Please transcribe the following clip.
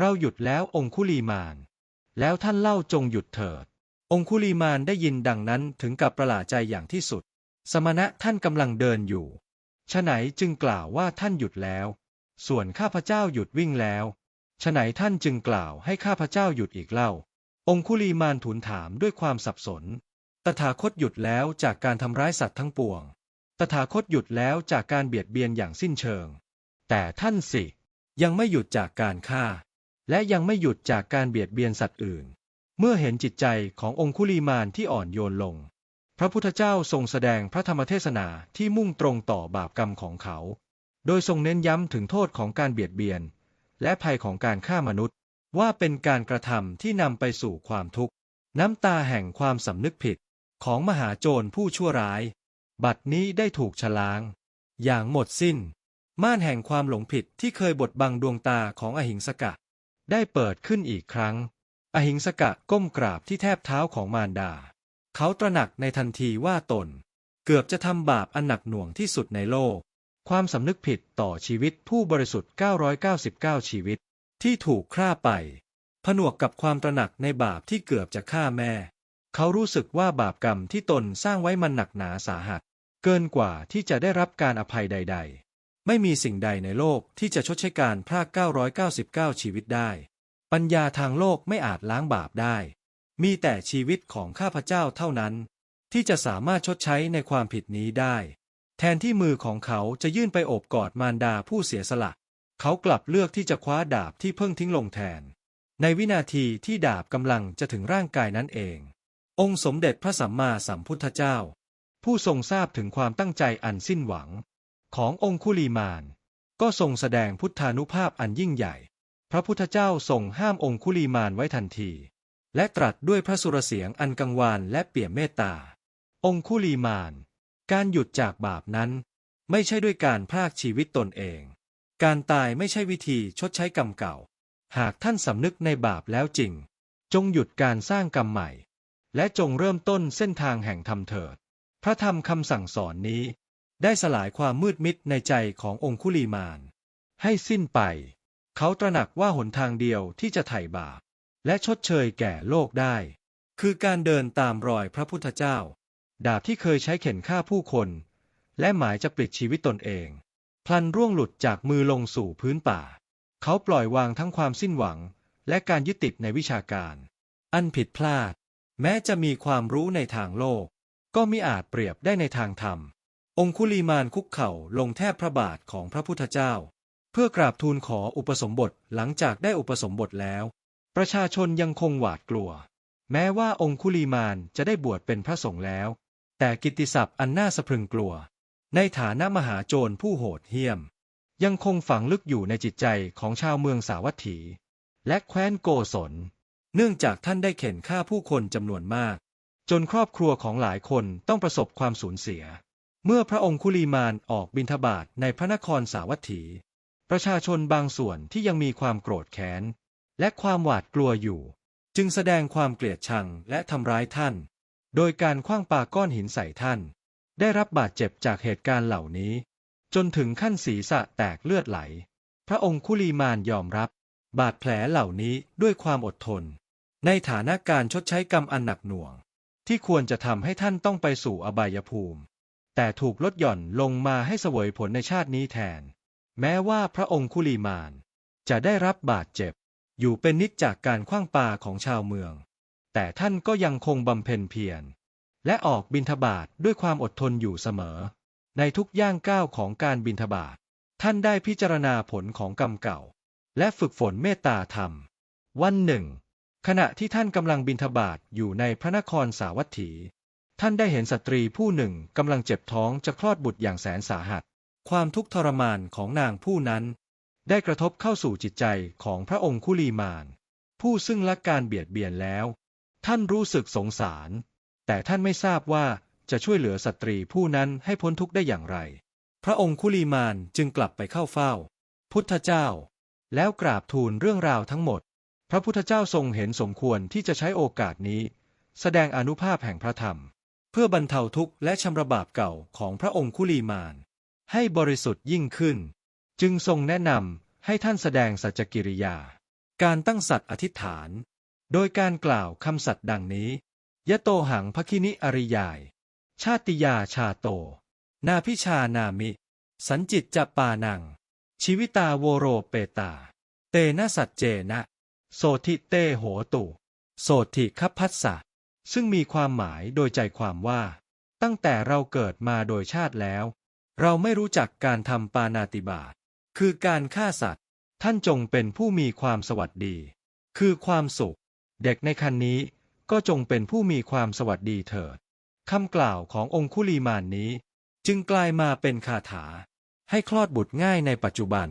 เราหยุดแล้วองคุลีมาน แล้วท่านเล่าจงหยุดเถิด องคุลีมานได้ยินดังนั้นถึงกับประหลาดใจอย่างที่สุด สมณะท่านกำลังเดินอยู่ฉะไหนจึงกล่าวว่าท่านหยุดแล้ว ส่วนข้าพเจ้าหยุดวิ่งแล้วฉะไหนท่านจึงกล่าวให้ข้าพเจ้าหยุดอีกเล่า องคุลีมานทูลถามด้วยความสับสน ตถาคตหยุดแล้วจากการทำร้ายสัตว์ทั้งปวง ตถาคตหยุดแล้วจากการเบียดเบียนอย่างสิ้นเชิง แต่ท่านสิ ยังไม่หยุดจากการฆ่า และยังไม่หยุดจากการเบียดเบียนสัตว์อื่น เมื่อเห็นจิตใจขององคุลีมานที่อ่อนโยนลง พระพุทธเจ้าทรงแสดงพระธรรมเทศนาที่มุ่งตรงต่อบาปกรรมของเขา โดยทรงเน้นย้ำถึงโทษของการเบียดเบียน และภัยของการฆ่ามนุษย์ ว่าเป็นการกระทำที่นำไปสู่ความทุกข์ น้ำตาแห่งความสำนึกผิดของมหาโจรผู้ชั่วร้าย บัดนี้ได้ถูกชล้าง อย่างหมดสิ้น ม่านแห่งความหลงผิดที่เคยบดบังดวงตาของอหิงสกะ ได้เปิดขึ้นอีกครั้ง อหิงสกะก้มกราบที่แทบเท้าของมารดา เขาตระหนักในทันทีว่าตน เกือบจะทำบาปอันหนักหน่วงที่สุดในโลก ความสำนึกผิดต่อชีวิตผู้บริสุทธิ์ 999 ชีวิต ที่ถูกฆ่าไป ผนวกกับความตระหนักในบาปที่เกือบจะฆ่าแม่ เขารู้สึกว่าบาปกรรมที่ตนสร้างไว้มันหนักหนาสาหัส เกินกว่าที่จะได้รับการอภัยใด ๆ ไม่มีสิ่งใดในโลกที่จะชดใช้การพราก999 ชีวิตได้ ปัญญาทางโลกไม่อาจล้างบาปได้ มีแต่ชีวิตของข้าพเจ้าเท่านั้น ที่จะสามารถชดใช้ในความผิดนี้ได้ แทนที่มือของเขาจะยื่นไปโอบกอดมารดาผู้เสียสละ เขากลับเลือกที่จะคว้าดาบที่เพิ่งทิ้งลงแทน ในวินาทีที่ดาบกำลังจะถึงร่างกายนั้นเอง องค์สมเด็จพระสัมมาสัมพุทธเจ้า ผู้ทรงทราบถึงความตั้งใจอันสิ้นหวัง ขององคุลีมาน ก็ทรงแสดงพุทธานุภาพอันยิ่งใหญ่ พระพุทธเจ้าทรงห้ามองคุลีมานไว้ทันที และตรัสด้วยพระสุรเสียงอันกังวานและเปี่ยมเมตตา องคุลีมาน การหยุดจากบาปนั้น ไม่ใช่ด้วยการพรากชีวิตตนเอง การตายไม่ใช่วิธีชดใช้กรรมเก่า หากท่านสำนึกในบาปแล้วจริง จงหยุดการสร้างกรรมใหม่ และจงเริ่มต้นเส้นทางแห่งธรรมเถิด พระธรรมคำสั่งสอนนี้ ได้สลายความมืดมิดในใจขององคุลีมาน ให้สิ้นไป เขาตระหนักว่าหนทางเดียวที่จะไถ่บาปและชดเชยแก่โลกได้ คือการเดินตามรอยพระพุทธเจ้า ดาบที่เคยใช้เข็นฆ่าผู้คน และหมายจะปลิดชีวิตตนเอง พลันร่วงหลุดจากมือลงสู่พื้นป่า เขาปล่อยวางทั้งความสิ้นหวัง และการยึดติดในวิชาการ อันผิดพลาด แม้จะมีความรู้ในทางโลก ก็มิอาจเปรียบได้ในทางธรรม องคุลีมานคุกเข่าลงแทบพระบาทของพระพุทธเจ้า เพื่อกราบทูลขออุปสมบทหลังจากได้อุปสมบทแล้ว ประชาชนยังคงหวาดกลัว แม้ว่าองคุลีมานจะได้บวชเป็นพระสงฆ์แล้ว แต่กิตติศัพท์อันน่าสะพรึงกลัว ในฐานะมหาโจรผู้โหดเหี้ยม ยังคงฝังลึกอยู่ในจิตใจของชาวเมืองสาวัตถี และแคว้นโกศล เนื่องจากท่านได้เข็นฆ่าผู้คนจำนวนมาก จนครอบครัวของหลายคนต้องประสบความสูญเสีย เมื่อพระองคุลีมานออกบิณฑบาตในพระนครสาวัตถี ประชาชนบางส่วนที่ยังมีความโกรธแค้น และความหวาดกลัวอยู่ จึงแสดงความเกลียดชังและทำร้ายท่าน โดยการคว้างปาก้อนหินใส่ท่าน ได้รับบาดเจ็บจากเหตุการณ์เหล่านี้ จนถึงขั้นศีรษะแตกเลือดไหล พระองคุลีมานยอมรับ บาดแผลเหล่านี้ด้วยความอดทน ในฐานะการชดใช้กรรมอันหนักหน่วง ที่ควรจะทำให้ท่านต้องไปสู่อบายภูมิ แต่ถูกลดหย่อนลงมาให้เสวยผลในชาตินี้แทน แม้ว่าพระองคุลีมาน จะได้รับบาดเจ็บ อยู่เป็นนิจจากการคว้างปาของชาวเมือง แต่ท่านก็ยังคงบำเพ็ญเพียร และออกบินทบาทด้วยความอดทนอยู่เสมอ ในทุกย่างก้าวของการบินทบาทท่านได้พิจารณาผลของกรรมเก่า และฝึกฝนเมตตาธรรม วันหนึ่ง ขณะที่ท่านกำลังบินทบาทอยู่ในพระนครสาวัตถี ท่านได้เห็นสตรีผู้หนึ่งกำลังเจ็บท้องจะคลอดบุตรอย่างแสนสาหัส ความทุกข์ทรมานของนางผู้นั้น ได้กระทบเข้าสู่จิตใจของพระองค์คุลีมาน ผู้ซึ่งละการเบียดเบียนแล้ว ท่านรู้สึกสงสาร แต่ท่านไม่ทราบว่าจะช่วยเหลือสตรีผู้นั้นให้พ้นทุกข์ได้อย่างไร พระองค์คุลีมานจึงกลับไปเข้าเฝ้า พุทธเจ้า แล้วกราบทูลเรื่องราวทั้งหมด พระพุทธเจ้าทรงเห็นสมควรที่จะใช้โอกาสนี้ แสดงอนุภาพแห่งพระธรรม พื่อบรรเทาทุกข์และชำระบาปเก่าของพระองคุลีมาน ให้บริสุทธิ์ยิ่งขึ้น จึงทรงแนะนำให้ท่านแสดงสัจกิริยา การตั้งสัตว์อธิษฐาน โดยการกล่าวคำสัตย์ดังนี้ ยะโตหังพคินิอริยาย ชาติยาชาโต นาพิชานามิ สันจิตจะปานัง ชีวิตาโวโรเปตา เตนะสัจเจนะ โสธิเตโหตุ โสธิคัพพัสสะ ซึ่งมีความหมายโดยใจความว่า ตั้งแต่เราเกิดมาโดยชาติแล้ว เราไม่รู้จักการทำปานาติบาตคือการฆ่าสัตว์ ท่านจงเป็นผู้มีความสวัสดี คือความสุข เด็กในคันนี้ก็จงเป็นผู้มีความสวัสดีเถิดคำกล่าวขององคุลีมานนี้ จึงกลายมาเป็นคาถา ให้คลอดบุตรง่ายในปัจจุบัน